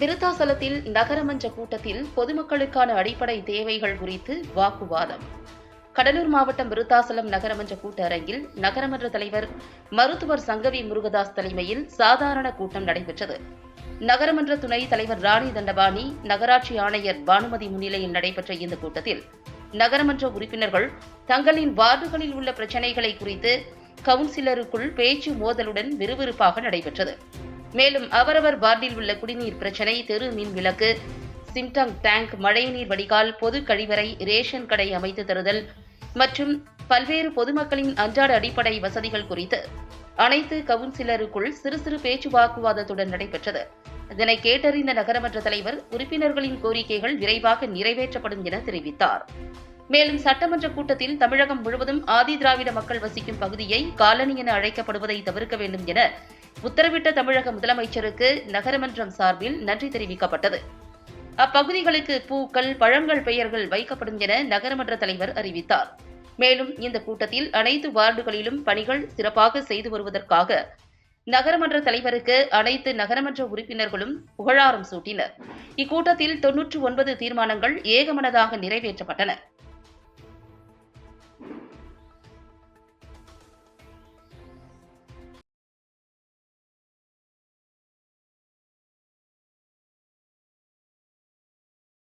விருத்தாசலத்தில் நகரமன்ற கூட்டத்தில் பொதுமக்களுக்கான அடிப்படை தேவைகள் குறித்து வாக்குவாதம். கடலூர் மாவட்டம் விருத்தாசலம் நகரமன்ற கூட்டரங்கில் நகரமன்ற தலைவர் மருத்துவர் சங்கவி முருகதாஸ் தலைமையில் சாதாரண கூட்டம் நடைபெற்றது. நகரமன்ற துணை தலைவர் ராணி தண்டபாணி நகராட்சி ஆணையர் பானுமதி முன்னிலையில் நடைபெற்ற இந்த கூட்டத்தில் நகரமன்ற உறுப்பினர்கள் தங்களின் வார்டுகளில் உள்ள பிரச்சினைகளை குறித்து கவுன்சிலருக்குள் பேச்சு மோதலுடன் விறுவிறுப்பாக நடைபெற்றது. மேலும் அவரவர் வார்டில் உள்ள குடிநீர் பிரச்சினை தெரு மின் விளக்கு சிம்டங் டேங்க் மழைநீர் வடிகால் பொது கழிவறை ரேஷன் கடை அமைத்து தருதல் மற்றும் பல்வேறு பொதுமக்களின் அன்றாட அடிப்படை வசதிகள் குறித்து அனைத்து கவுன்சிலருக்குள் சிறு சிறு பேச்சு வாக்குவாதத்துடன் நடைபெற்றது. இதனை கேட்டறிந்த நகரமன்ற தலைவர் உறுப்பினர்களின் கோரிக்கைகள் விரைவாக நிறைவேற்றப்படும் என தெரிவித்தார். மேலும் சட்டமன்ற கூட்டத்தில் தமிழகம் முழுவதும் ஆதி திராவிட மக்கள் வசிக்கும் பகுதியை காலனி என அழைக்கப்படுவதை தவிர்க்க வேண்டும் என உத்தரவிட்ட தமிழக முதலமைச்சருக்கு நகரமன்றம் சார்பில் நன்றி தெரிவிக்கப்பட்டது. அப்பகுதிகளுக்கு பூக்கள் பழங்கள் பெயர்கள் வைக்கப்படும் என நகரமன்ற தலைவர் அறிவித்தார். மேலும் இந்த கூட்டத்தில் அனைத்து வார்டுகளிலும் பணிகள் சிறப்பாக செய்து வருவதற்காக நகரமன்ற தலைவருக்கு அனைத்து நகரமன்ற உறுப்பினர்களும் புகழாரம் சூட்டினர். இக்கூட்டத்தில் தொன்னூற்று ஒன்பது தீர்மானங்கள் ஏகமனதாக நிறைவேற்றப்பட்டன.